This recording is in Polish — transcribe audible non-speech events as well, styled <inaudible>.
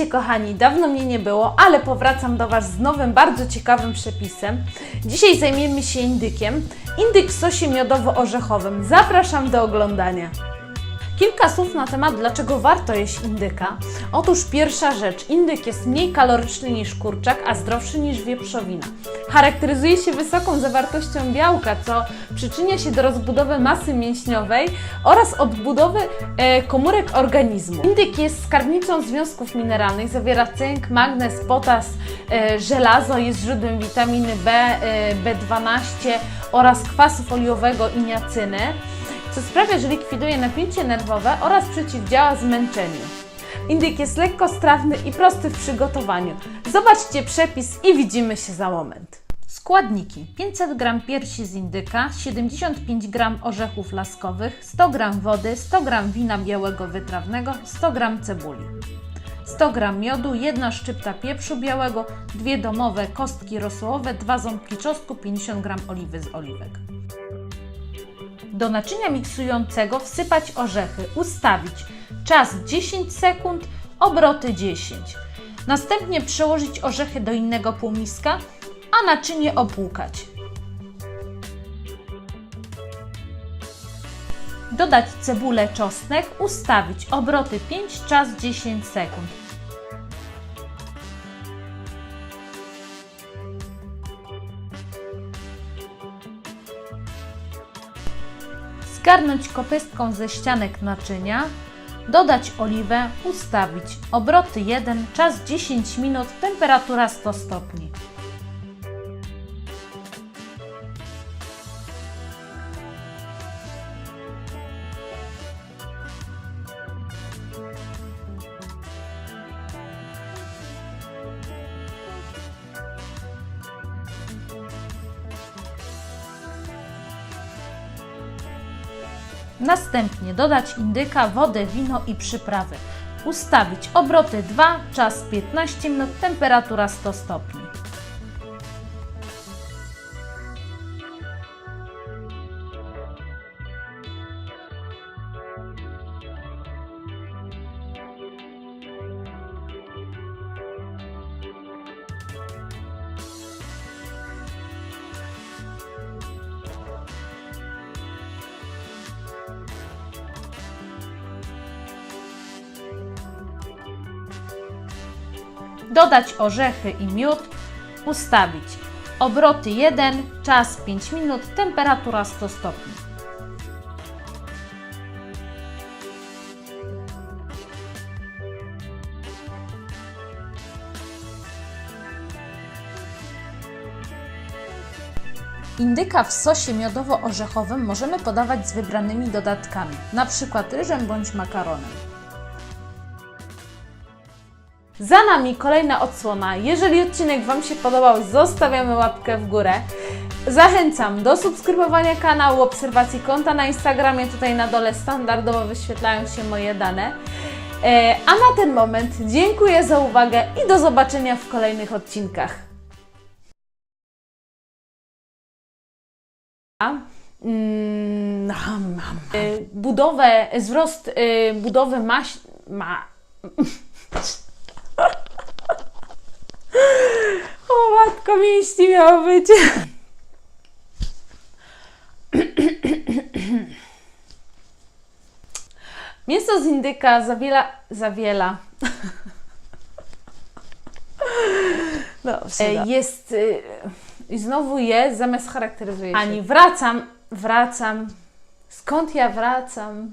Witajcie kochani, dawno mnie nie było, ale powracam do Was z nowym, bardzo ciekawym przepisem. Dzisiaj zajmiemy się indykiem. Indyk w sosie miodowo-orzechowym. Zapraszam do oglądania. Kilka słów na temat, dlaczego warto jeść indyka. Otóż pierwsza rzecz, indyk jest mniej kaloryczny niż kurczak, a zdrowszy niż wieprzowina. Charakteryzuje się wysoką zawartością białka, co przyczynia się do rozbudowy masy mięśniowej oraz odbudowy e, komórek organizmu. Indyk jest skarbnicą związków mineralnych, zawiera cynk, magnez, potas, e, żelazo, jest źródłem witaminy B, e, B12 oraz kwasu foliowego i niacyny co sprawia, że likwiduje napięcie nerwowe oraz przeciwdziała zmęczeniu. Indyk jest lekkostrawny i prosty w przygotowaniu. Zobaczcie przepis i widzimy się za moment. Składniki: 500 g piersi z indyka, 75 g orzechów laskowych, 100 g wody, 100 g wina białego wytrawnego, 100 g cebuli. 100 g miodu, 1 szczypta pieprzu białego, 2 domowe kostki rosołowe, 2 ząbki czosnku, 50 g oliwy z oliwek. Do naczynia miksującego wsypać orzechy, ustawić czas 10 sekund, obroty 10. Następnie przełożyć orzechy do innego półmiska, a naczynie opłukać. Dodać cebulę, czosnek, ustawić obroty 5, czas 10 sekund. Zgarnąć kopystką ze ścianek naczynia, dodać oliwę, ustawić obroty 1, czas 10 minut, temperatura 100 stopni. Następnie dodać indyka, wodę, wino i przyprawy. Ustawić obroty 2, czas 15 minut, temperatura 100 stopni. Dodać orzechy i miód, ustawić obroty 1, czas 5 minut, temperatura 100 stopni. Indyka w sosie miodowo-orzechowym możemy podawać z wybranymi dodatkami, np. ryżem bądź makaronem. Za nami kolejna odsłona. Jeżeli odcinek Wam się podobał, zostawiamy łapkę w górę. Zachęcam do subskrybowania kanału, obserwacji konta na Instagramie. Tutaj na dole standardowo wyświetlają się moje dane. E, A na ten moment dziękuję za uwagę i do zobaczenia w kolejnych odcinkach. Mm. E, Budowę, wzrost e, budowy maś... Ma... <laughs> O matko, mięśni miało być. Mięso z indyka zawiela... Zawiela. Dobrze, jest... y, I znowu jest, zamiast charakteryzuje się. Ani wracam, wracam. Skąd ja wracam?